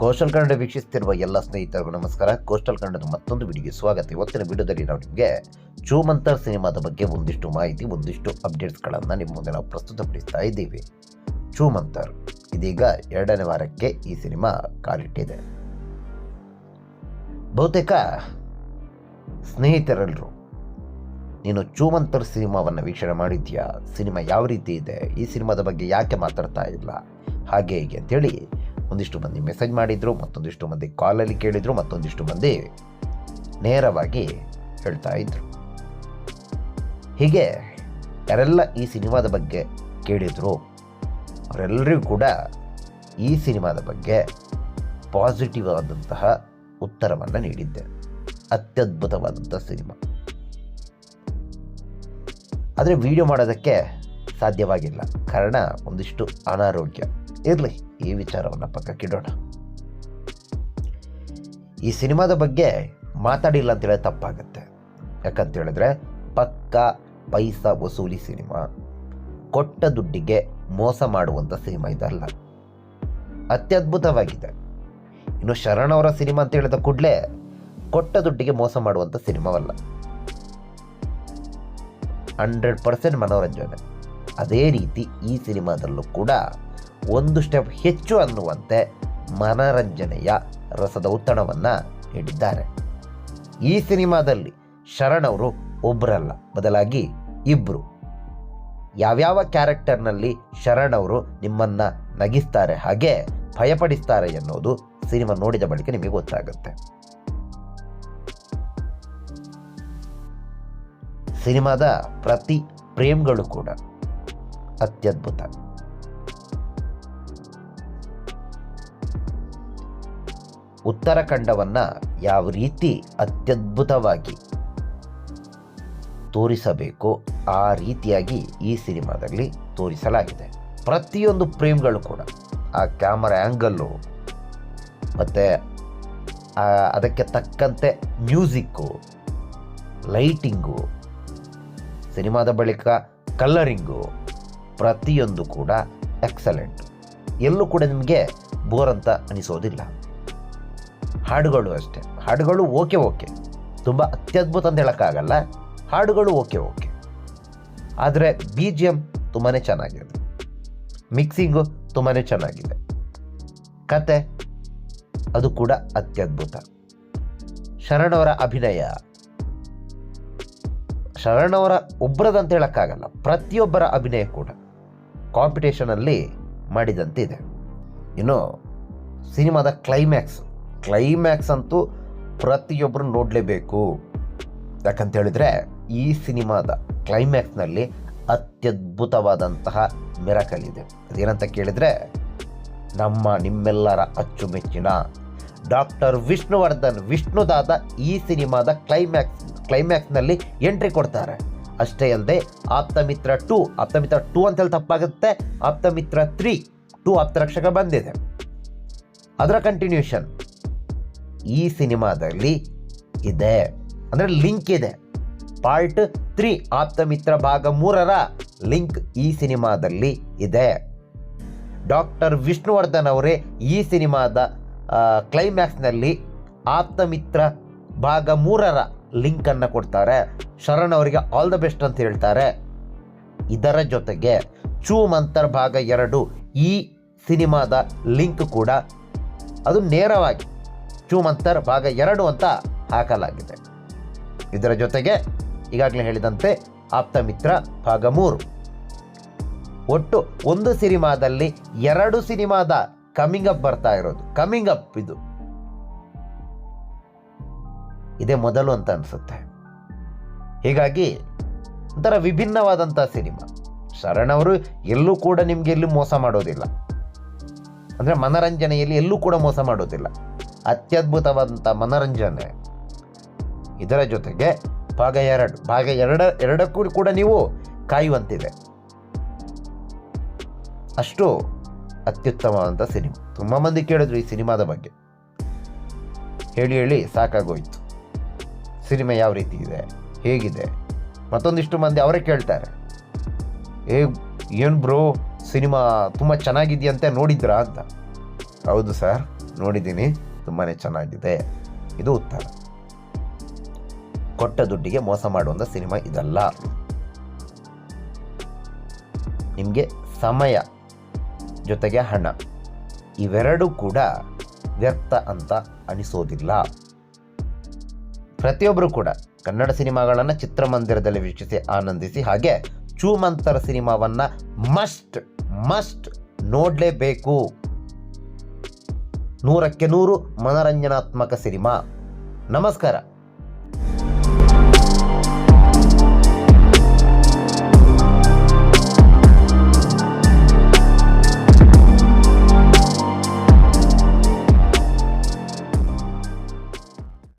Coastal Kannada ವೀಕ್ಷಿಸುತ್ತಿರುವ ಎಲ್ಲ ಸ್ನೇಹಿತರಿಗೂ ನಮಸ್ಕಾರ. ಕೋಸ್ಟಲ್ ಕನ್ನಡದ ಮತ್ತೊಂದು ವಿಡಿಯೋಗೆ ಸ್ವಾಗತ. ಇವತ್ತಿನ ವಿಡಿಯೋದಲ್ಲಿ ನಾವು ನಿಮಗೆ ಚೂಮಂತರ್ ಸಿನಿಮಾದ ಬಗ್ಗೆ ಒಂದಿಷ್ಟು ಮಾಹಿತಿ, ಒಂದಿಷ್ಟು ಅಪ್ಡೇಟ್ಸ್ಗಳನ್ನು ನಿಮ್ಮ ಮುಂದೆ ನಾವು ಪ್ರಸ್ತುತಪಡಿಸ್ತಾ ಇದ್ದೀವಿ. ಚೂಮಂತರ್ ಇದೀಗ ಎರಡನೇ ವಾರಕ್ಕೆ ಈ ಸಿನಿಮಾ ಕಾಲಿಟ್ಟಿದೆ. ಬಹುತೇಕ ಸ್ನೇಹಿತರೆಲ್ಲರೂ ನೀನು ಚೂಮಂತರ್ ಸಿನಿಮಾವನ್ನು ವೀಕ್ಷಣೆ ಮಾಡಿದ್ಯಾ? ಸಿನಿಮಾ ಯಾವ ರೀತಿ ಇದೆ? ಈ ಸಿನಿಮಾದ ಬಗ್ಗೆ ಯಾಕೆ ಮಾತಾಡ್ತಾ ಇಲ್ಲ? ಹಾಗೆ ಹೀಗೆ ಅಂತೇಳಿ ಒಂದಿಷ್ಟು ಮಂದಿ ಮೆಸೇಜ್ ಮಾಡಿದರು, ಮತ್ತೊಂದಿಷ್ಟು ಮಂದಿ ಕಾಲಲ್ಲಿ ಕೇಳಿದರು, ಮತ್ತೊಂದಿಷ್ಟು ಮಂದಿ ನೇರವಾಗಿ ಹೇಳ್ತಾ ಇದ್ರು. ಹೀಗೆ ಯಾರೆಲ್ಲ ಈ ಸಿನಿಮಾದ ಬಗ್ಗೆ ಕೇಳಿದ್ರು ಅವರೆಲ್ಲರಿಗೂ ಕೂಡ ಈ ಸಿನಿಮಾದ ಬಗ್ಗೆ ಪಾಸಿಟಿವ್ ಆದಂತಹ ಉತ್ತರವನ್ನು ನೀಡಿದ್ದೆ. ಅತ್ಯದ್ಭುತವಾದಂಥ ಸಿನಿಮಾ. ಆದರೆ ವಿಡಿಯೋ ಮಾಡೋದಕ್ಕೆ ಸಾಧ್ಯವಾಗಿಲ್ಲ. ಕಾರಣ ಒಂದಿಷ್ಟು ಅನಾರೋಗ್ಯ. ಇರಲಿ, ಈ ವಿಚಾರವನ್ನು ಪಕ್ಕಕ್ಕಿಡೋಣ ಈ ಸಿನಿಮಾದ ಬಗ್ಗೆ ಮಾತಾಡಿಲ್ಲ ಅಂತೇಳಿ ತಪ್ಪಾಗುತ್ತೆ. ಯಾಕಂತ ಹೇಳಿದ್ರೆ, ಪಕ್ಕ ಪೈಸಾ ವಸೂಲಿ ಸಿನಿಮಾ, ಕೊಟ್ಟ ದುಡ್ಡಿಗೆ ಮೋಸ ಮಾಡುವಂಥ ಸಿನಿಮಾ ಇದಲ್ಲ. ಅತ್ಯದ್ಭುತವಾಗಿದೆ. ಇನ್ನು ಶರಣ್ ಅವರ ಸಿನಿಮಾ ಅಂತ ಹೇಳಿದ ಕೂಡಲೇ ಕೊಟ್ಟ ದುಡ್ಡಿಗೆ ಮೋಸ ಮಾಡುವಂಥ ಸಿನಿಮಾವಲ್ಲ. ಹಂಡ್ರೆಡ್ ಪರ್ಸೆಂಟ್ ಮನೋರಂಜನೆ. ಅದೇ ರೀತಿ ಈ ಸಿನಿಮಾದಲ್ಲೂ ಕೂಡ ಒಂದು ಸ್ಟೆಪ್ ಹೆಚ್ಚು ಅನ್ನುವಂತೆ ಮನರಂಜನೆಯ ರಸದ ಉತ್ತಣವನ್ನು ನೀಡಿದ್ದಾರೆ. ಈ ಸಿನಿಮಾದಲ್ಲಿ ಶರಣವರು ಒಬ್ಬರಲ್ಲ ಬದಲಾಗಿ ಇಬ್ಬರು ಯಾವ್ಯಾವ ಕ್ಯಾರೆಕ್ಟರ್ನಲ್ಲಿ ಶರಣವರು ನಿಮ್ಮನ್ನು ನಗಿಸ್ತಾರೆ, ಹಾಗೆ ಭಯಪಡಿಸ್ತಾರೆ ಎನ್ನುವುದು ಸಿನಿಮಾ ನೋಡಿದ ಬಳಿಕ ನಿಮಗೆ ಗೊತ್ತಾಗುತ್ತೆ. ಸಿನಿಮಾದ ಪ್ರತಿ ಪ್ರೇಮ್ಗಳು ಕೂಡ ಅತ್ಯದ್ಭುತ. ಉತ್ತರಾಖಂಡವನ್ನು ಯಾವ ರೀತಿ ಅತ್ಯದ್ಭುತವಾಗಿ ತೋರಿಸಬೇಕು, ಆ ರೀತಿಯಾಗಿ ಈ ಸಿನಿಮಾದಲ್ಲಿ ತೋರಿಸಲಾಗಿದೆ. ಪ್ರತಿಯೊಂದು ಫ್ರೇಮ್ಗಳು ಕೂಡ, ಆ ಕ್ಯಾಮರಾ ಆ್ಯಂಗಲ್ಲು ಮತ್ತು ಅದಕ್ಕೆ ತಕ್ಕಂತೆ ಮ್ಯೂಸಿಕ್ಕು, ಲೈಟಿಂಗು, ಸಿನಿಮಾದ ಬಳಿಕ ಕಲ್ಲರಿಂಗು ಪ್ರತಿಯೊಂದು ಕೂಡ ಎಕ್ಸಲೆಂಟ್. ಎಲ್ಲೂ ಕೂಡ ನಿಮಗೆ ಬೋರ್ ಅಂತ ಅನಿಸೋದಿಲ್ಲ. ಹಾಡುಗಳು ಅಷ್ಟೇ. ಹಾಡುಗಳು ಓಕೆ ಓಕೆ. ತುಂಬ ಅತ್ಯದ್ಭುತ ಅಂತ ಹೇಳೋಕ್ಕಾಗಲ್ಲ. ಹಾಡುಗಳು ಓಕೆ ಓಕೆ. ಆದರೆ ಬಿ ಜಿ ಎಂ ತುಂಬಾ ಚೆನ್ನಾಗಿದೆ. ಮಿಕ್ಸಿಂಗು ತುಂಬಾ ಚೆನ್ನಾಗಿದೆ. ಕತೆ ಅದು ಕೂಡ ಅತ್ಯದ್ಭುತ. ಶರಣವರ ಅಭಿನಯ. ಶರಣವರ ಒಬ್ಬರದಂತ ಹೇಳೋಕ್ಕಾಗಲ್ಲ. ಪ್ರತಿಯೊಬ್ಬರ ಅಭಿನಯ ಕೂಡ. ಕಾಂಪಿಟೇಷನಲ್ಲಿ ಮಾಡಿದಂತಿದೆ. ಇನ್ನು ಸಿನಿಮಾದ ಕ್ಲೈಮ್ಯಾಕ್ಸ್ ಕ್ಲೈಮ್ಯಾಕ್ಸ್ ಅಂತೂ ಪ್ರತಿಯೊಬ್ಬರು ನೋಡಲೇಬೇಕು. ಯಾಕಂತ ಹೇಳಿದ್ರೆ ಈ ಸಿನಿಮಾದ ಕ್ಲೈಮ್ಯಾಕ್ಸ್ನಲ್ಲಿ ಅತ್ಯದ್ಭುತವಾದಂತಹ ಮಿರಕಲ್ ಇದೆ. ಅದೇನಂತ ಕೇಳಿದರೆ ನಮ್ಮ ನಿಮ್ಮೆಲ್ಲರ ಅಚ್ಚುಮೆಚ್ಚಿನ ಡಾಕ್ಟರ್ ವಿಷ್ಣುವರ್ಧನ್ ವಿಷ್ಣುದಾದ ಈ ಸಿನಿಮಾದ ಕ್ಲೈಮ್ಯಾಕ್ಸ್ ಕ್ಲೈಮ್ಯಾಕ್ಸ್ನಲ್ಲಿ ಎಂಟ್ರಿ ಕೊಡ್ತಾರೆ. ಅಷ್ಟೇ ಅಲ್ಲದೆ ಆಪ್ತಮಿತ್ರ ಟೂ ಆಪ್ತಮಿತ್ರ ಟೂ ಅಂತೇಳಿ ತಪ್ಪಾಗುತ್ತೆ. ಆಪ್ತಮಿತ್ರ ತ್ರೀ ಟೂ ಆಪ್ತರಕ್ಷಕ ಬಂದಿದೆ. ಅದರ ಕಂಟಿನ್ಯೂಷನ್ ಈ ಸಿನಿಮಾದಲ್ಲಿ ಇದೆ. ಅಂದರೆ ಲಿಂಕ್ ಇದೆ. ಪಾರ್ಟ್ ತ್ರೀ ಆಪ್ತಮಿತ್ರ ಭಾಗ ಮೂರರ ಲಿಂಕ್ ಈ ಸಿನಿಮಾದಲ್ಲಿ ಇದೆ. ಡಾಕ್ಟರ್ ವಿಷ್ಣುವರ್ಧನ್ ಅವರೇ ಈ ಸಿನಿಮಾದ ಕ್ಲೈಮ್ಯಾಕ್ಸ್ನಲ್ಲಿ ಆಪ್ತ ಮಿತ್ರ ಭಾಗ ಮೂರರ ಲಿಂಕನ್ನು ಕೊಡ್ತಾರೆ. ಶರಣ್ ಅವರಿಗೆ ಆಲ್ ದ ಬೆಸ್ಟ್ ಅಂತ ಹೇಳ್ತಾರೆ. ಇದರ ಜೊತೆಗೆ ಚೂ ಮಂತರ್ ಭಾಗ ಎರಡು ಈ ಸಿನಿಮಾದ ಲಿಂಕ್ ಕೂಡ ಅದು ನೇರವಾಗಿ ಚೂ ಭಾಗ ಎರಡು ಅಂತ ಹಾಕಲಾಗಿದೆ. ಇದರ ಜೊತೆಗೆ ಈಗಾಗಲೇ ಹೇಳಿದಂತೆ ಆಪ್ತ ಮಿತ್ರ ಭಾಗ ಮೂರು. ಒಟ್ಟು ಒಂದು ಸಿನಿಮಾದಲ್ಲಿ ಎರಡು ಸಿನಿಮಾದ ಕಮಿಂಗ್ ಅಪ್ ಬರ್ತಾ ಇರೋದು. ಕಮಿಂಗ್ ಅಪ್ ಇದು. ಇದೇ ಮೊದಲು ಅಂತ ಅನಿಸುತ್ತೆ. ಹೀಗಾಗಿ ಒಂಥರ ವಿಭಿನ್ನವಾದಂಥ ಸಿನಿಮಾ. ಶರಣ್ ಅವರು ಎಲ್ಲೂ ಕೂಡ ನಿಮಗೆ ಎಲ್ಲೂ ಮೋಸ ಮಾಡೋದಿಲ್ಲ. ಅಂದರೆ ಮನರಂಜನೆಯಲ್ಲಿ ಎಲ್ಲೂ ಕೂಡ ಮೋಸ ಮಾಡೋದಿಲ್ಲ. ಅತ್ಯದ್ಭುತವಾದಂಥ ಮನರಂಜನೆ. ಇದರ ಜೊತೆಗೆ ಭಾಗ ಎರಡು, ಭಾಗ ಎರಡ, ಎರಡಕ್ಕೂ ಕೂಡ ನೀವು ಕಾಯುವಂತಿದೆ. ಅಷ್ಟು ಅತ್ಯುತ್ತಮವಾದಂಥ ಸಿನಿಮಾ. ತುಂಬ ಮಂದಿ ಕೇಳಿದ್ರು ಈ ಸಿನಿಮಾದ ಬಗ್ಗೆ. ಹೇಳಿ ಹೇಳಿ ಸಾಕಾಗೋಯ್ತು. ಸಿನಿಮಾ ಯಾವ ರೀತಿ ಇದೆ, ಹೇಗಿದೆ? ಮತ್ತೊಂದಿಷ್ಟು ಮಂದಿ ಅವರೇ ಕೇಳ್ತಾರೆ. ಏ, ಏನು ಬ್ರೋ, ಸಿನಿಮಾ ತುಂಬ ಚೆನ್ನಾಗಿದೆಯಂತೆ ನೋಡಿದ್ರಾ ಅಂತ. ಹೌದು ಸರ್, ನೋಡಿದ್ದೀನಿ. ತುಂಬಾ ಚೆನ್ನಾಗಿದೆ. ಇದು ಉತ್ತರ. ಕೊಟ್ಟ ದುಡ್ಡಿಗೆ ಮೋಸ ಮಾಡುವಂಥ ಸಿನಿಮಾ ಇದಲ್ಲ. ನಿಮಗೆ ಸಮಯ ಜೊತೆಗೆ ಹಣ. ಇವೆರಡೂ ಕೂಡ ವ್ಯರ್ಥ ಅಂತ ಅನಿಸೋದಿಲ್ಲ. ಪ್ರತಿಯೊಬ್ಬರು ಕೂಡ ಕನ್ನಡ ಸಿನಿಮಾಗಳನ್ನು ಚಿತ್ರಮಂದಿರದಲ್ಲಿ ವೀಕ್ಷಿಸಿ ಆನಂದಿಸಿ ಹಾಗೆ ಚೂಮಂತರ ಸಿನಿಮಾವನ್ನು ಮಸ್ಟ್ ಮಸ್ಟ್ ನೋಡಲೇಬೇಕು. ನೂರಕ್ಕೆ ನೂರು ಮನರಂಜನಾತ್ಮಕ ಸಿನಿಮಾ. ನಮಸ್ಕಾರ.